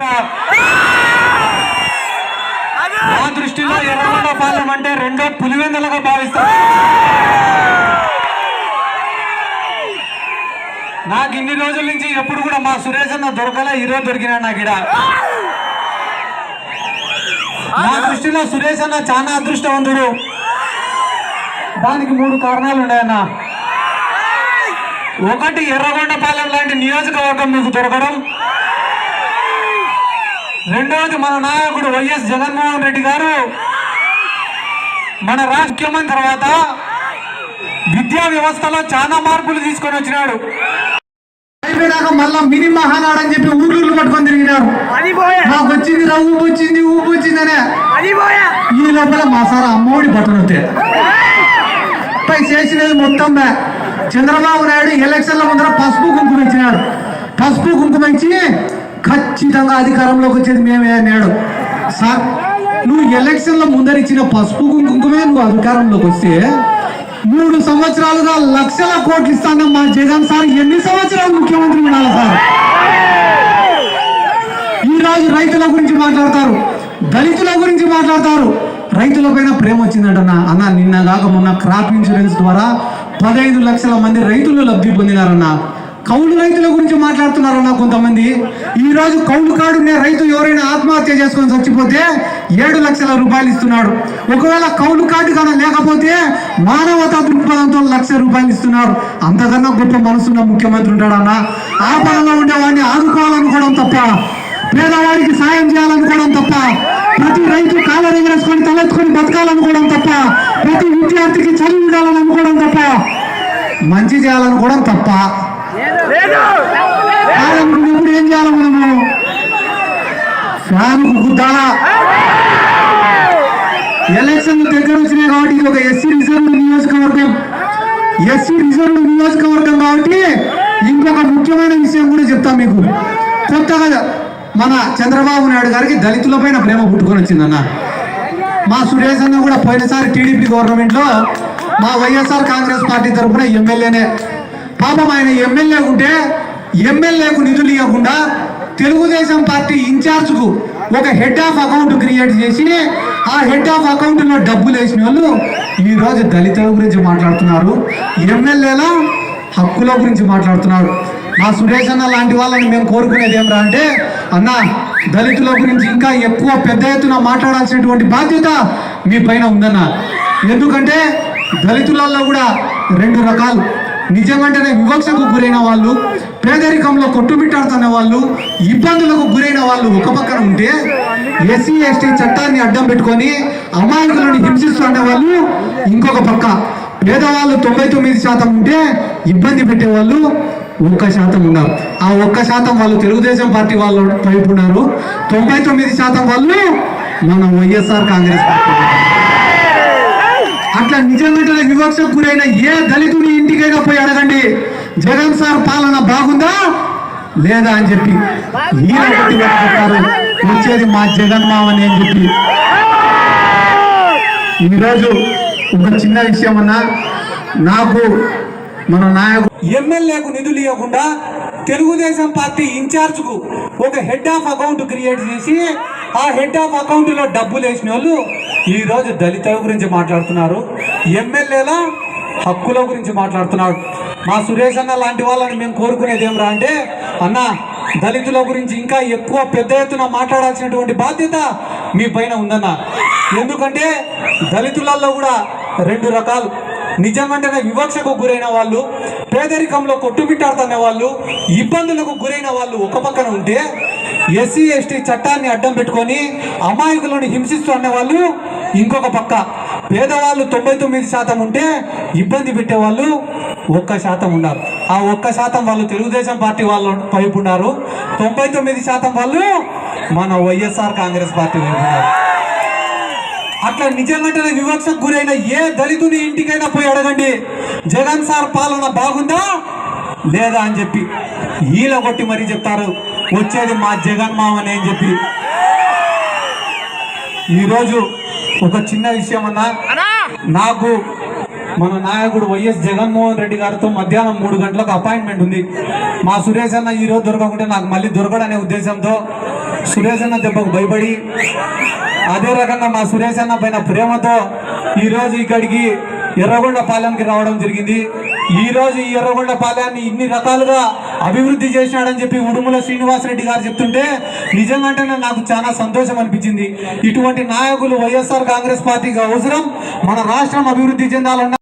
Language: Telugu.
నా దృష్టిలో ఎర్రగొండ పాలెం అంటే రెండో పులివెందులుగా భావిస్తాను. నాకు ఇన్ని రోజుల నుంచి ఎప్పుడు కూడా మా సురేష్ అన్న దొరకలే ఈరోజు దొరికినా నాకు ఇడ నా దృష్టిలో సురేష్ అన్న చాలా అదృష్టవంతుడు. దానికి మూడు కారణాలు ఉన్నాయన్న. ఒకటి ఎర్రగొండపాలెం లాంటి నియోజకవర్గం మీకు దొరకడం. రెండవది మన నాయకుడు వైఎస్ జగన్మోహన్ రెడ్డి గారు. మన రాష్ట్రమంత్రి తర్వాత విద్యా వ్యవస్థలో చాలా మార్పులు తీసుకొని వచ్చినాడు. అయిపోయినాక మళ్ళా మినీ మహానాడు అని చెప్పి ఊర్లు పట్టుకొని తిరిగినారు. అది పోయా. మాకు వచ్చింది రా ఊపు వచ్చింది ఊపు వచ్చిందనే. అది పోయా. ఈ లోపల మా సార్ అమ్మఒడి బట్టలు పై చేసినది మొత్తం. చంద్రబాబు నాయుడు ఎలక్షన్ల ముందర పసుపు కుంకుమ ఇచ్చినాడు. పసుపు కుంకుమ ఇచ్చి ఖచ్చితంగా అధికారంలోకి వచ్చేది మేమే నేడు సార్ నువ్వు ఎలక్షన్ల ముందరిచ్చిన పసుపు కుంకుమే నువ్వు అధికారంలోకి వస్తే మూడు సంవత్సరాలుగా లక్షల కోట్లు ఇస్తాను మా జగన్ సార్. ఎన్ని సంవత్సరాలు ముఖ్యమంత్రి ఉండాలి సార్? ఈరోజు రైతుల గురించి మాట్లాడతారు దళితుల గురించి మాట్లాడతారు. రైతుల పైన ప్రేమ వచ్చిందంటన్న. అన్న నిన్న కాక మొన్న క్రాప్ ఇన్సూరెన్స్ ద్వారా పదహైదు లక్షల మంది రైతులు లబ్ధి పొందినారన్న. కౌలు రైతుల గురించి మాట్లాడుతున్నారన్న కొంతమంది? ఈ రోజు కౌలు కాడునే రైతు ఎవరైనా ఆత్మహత్య చేసుకొని చచ్చిపోతే ఏడు లక్షల రూపాయలు ఇస్తున్నాడు. ఒకవేళ కౌలు కార్డు కన్నా లేకపోతే మానవతా దృక్పథంతో లక్ష రూపాయలు ఇస్తున్నారు అంతకన్నా గొప్ప మనసున్న ముఖ్యమంత్రి ఉంటాడన్న ఆపదలో ఉండేవాడిని ఆదుకోవాలనుకోవడం తప్ప పేదవాడికి సాయం చేయాలనుకోవడం తప్ప ప్రతి రైతు కాళ్ళ దగ్గరేసుకొని తలెత్తుకొని బతకాలనుకోవడం తప్ప ప్రతి విద్యార్థికి చదువు ఉండాలని అనుకోవడం తప్ప మంచి చేయాలనుకోవడం తప్ప లేదు? ఏం చేయాలి మనము ఫ్యాన్ ఎలక్షన్ దగ్గర వచ్చినాయి కాబట్టి ఇది ఒక ఎస్సీ రిజర్వ్ నియోజకవర్గం ఎస్సీ రిజర్వ్ నియోజకవర్గం కాబట్టి ఇంకొక ముఖ్యమైన విషయం కూడా చెప్తాం మీకు. కొత్తగా మన చంద్రబాబు నాయుడు గారికి దళితులపైన ప్రేమ పుట్టుకొని వచ్చిందన్న. మా సురేష్ అన్న కూడా పోయినసారి టీడీపీ గవర్నమెంట్లో మా వైఎస్ఆర్ కాంగ్రెస్ పార్టీ తరఫున ఎమ్మెల్యేనే పాపం ఆయన ఎమ్మెల్యే ఉంటే ఎమ్మెల్యేకు నిధులు ఇవ్వకుండా తెలుగుదేశం పార్టీ ఇన్ఛార్జ్కు ఒక హెడ్ ఆఫ్ అకౌంట్ క్రియేట్ చేసి ఆ హెడ్ ఆఫ్ అకౌంట్లో డబ్బులు వేసిన వాళ్ళు ఈరోజు రోజు దళితుల గురించి మాట్లాడుతున్నారు ఎమ్మెల్యేల హక్కుల గురించి మాట్లాడుతున్నారు. మా సురేష్ అన్న లాంటి వాళ్ళని మేము కోరుకునేది ఏమరా అంటే అన్న దళితుల గురించి ఇంకా ఎక్కువ పెద్ద ఎత్తున మాట్లాడాల్సినటువంటి బాధ్యత మీ పైన ఉందన్న. ఎందుకంటే దళితులలో కూడా రెండు రకాలు. నిజంగానే వివక్షకు గురైన వాళ్ళు పేదరికంలో కొట్టుమిట్టాడుతున్న వాళ్ళు ఇబ్బందులకు గురైన వాళ్ళు ఒక పక్కన ఉంటే ఎస్సీ ఎస్టీ చట్టాన్ని అడ్డం పెట్టుకొని అమాయకులను హింసిస్తున్న వాళ్ళు ఇంకొక పక్క. పేదవాళ్ళు తొంభై తొమ్మిది శాతం ఉంటే ఇబ్బంది పెట్టేవాళ్ళు ఒక్క శాతం ఉన్నారు. ఆ ఒక్క శాతం వాళ్ళు తెలుగుదేశం పార్టీ వాళ్ళు వైపు ఉన్నారు. తొంభై తొమ్మిది శాతం వాళ్ళు మన వైఎస్ఆర్ కాంగ్రెస్ పార్టీ. అట్లా నిజంగా వివక్షకు గురైన ఏ దళితుని ఇంటికైనా పోయి అడగండి. జగన్ సార్ పాలన బాగుందా? లేదా అని చెప్పి వచ్చేది మా జగన్ మామని అని చెప్పి. ఈరోజు ఒక చిన్న విషయం అన్నా నాకు మన నాయకు ఎమ్మెల్యేకు నిధులు ఇవ్వకుండా తెలుగుదేశం పార్టీ ఇన్ఛార్జ్కు ఒక హెడ్ ఆఫ్ అకౌంట్ క్రియేట్ చేసి ఆ హెడ్ ఆఫ్ అకౌంట్లో డబ్బులు వేసిన వాళ్ళు ఈ రోజు దళితుల గురించి మాట్లాడుతున్నారు. ఎమ్మెల్యేల హక్కుల గురించి మాట్లాడుతున్నారు. మా సురేష్ అన్న లాంటి వాళ్ళని మేము కోరుకునేది ఏమరా అంటే అన్న దళితుల గురించి ఇంకా ఎక్కువ పెద్ద ఎత్తున మాట్లాడాల్సినటువంటి బాధ్యత మీ పైన ఉందన్న. ఎందుకంటే దళితులలో కూడా రెండు రకాలు. నిజంగానే వివక్షకు గురైన వాళ్ళు పేదరికంలో కొట్టుమిట్టాడుతున్న వాళ్ళు ఇబ్బందులకు గురైన వాళ్ళు ఒక పక్కన ఉంటే ఎస్సీ ఎస్టీ చట్టాన్ని అడ్డం పెట్టుకొని అమాయకులను హింసిస్తున్న వాళ్ళు ఇంకొక పక్క. పేదవాళ్ళు తొంభై తొమ్మిది శాతం ఉంటే ఇబ్బంది పెట్టేవాళ్ళు ఒక్క శాతం ఉన్నారు ఆ ఒక్క శాతం వాళ్ళు తెలుగుదేశం పార్టీ వాళ్ళు వైపు ఉన్నారు. తొంభై తొమ్మిది శాతం వాళ్ళు మన వైఎస్ఆర్ కాంగ్రెస్ పార్టీ వైపు ఉన్నారు. అట్లా నిజంగా వివక్షకు గురైన ఏ దళితుని ఇంటికైనా పోయి అడగండి. జగన్ సార్ పాలన బాగుందా? లేదా అని చెప్పి ఈల కొట్టి మరీ చెప్తారు. వచ్చేది మా జగన్ మామని అని చెప్పి. ఈరోజు ఒక చిన్న విషయం అన్నా! నాకు మన నాయకుడు వైఎస్ జగన్మోహన్ రెడ్డి గారితో మధ్యాహ్నం మూడు గంటలకు అపాయింట్మెంట్ ఉంది. మా సురేష్ అన్న ఈ రోజు దొరకకుంటే నాకు మళ్ళీ దొరకడనే ఉద్దేశంతో సురేష్ అన్న దెబ్బకు భయపడి అదే రకంగా మా సురేష్ అన్న పైన ప్రేమతో ఈరోజు ఇక్కడికి ఎర్రగొండ పాలెంకి రావడం జరిగింది. ఈరోజు ఈ ఎర్రగొండ పాలెన్ని ఇన్ని రకాలుగా అభివృద్ధి చేసినాడని చెప్పి ఉడుముల శ్రీనివాసరెడ్డి గారు చెప్తుంటే నిజంగానే నాకు చాలా సంతోషం అనిపించింది. ఇటువంటి నాయకులు వైఎస్ఆర్ కాంగ్రెస్ పార్టీకి అవసరం. మన రాష్ట్రం అభివృద్ధి చెందాలన్నా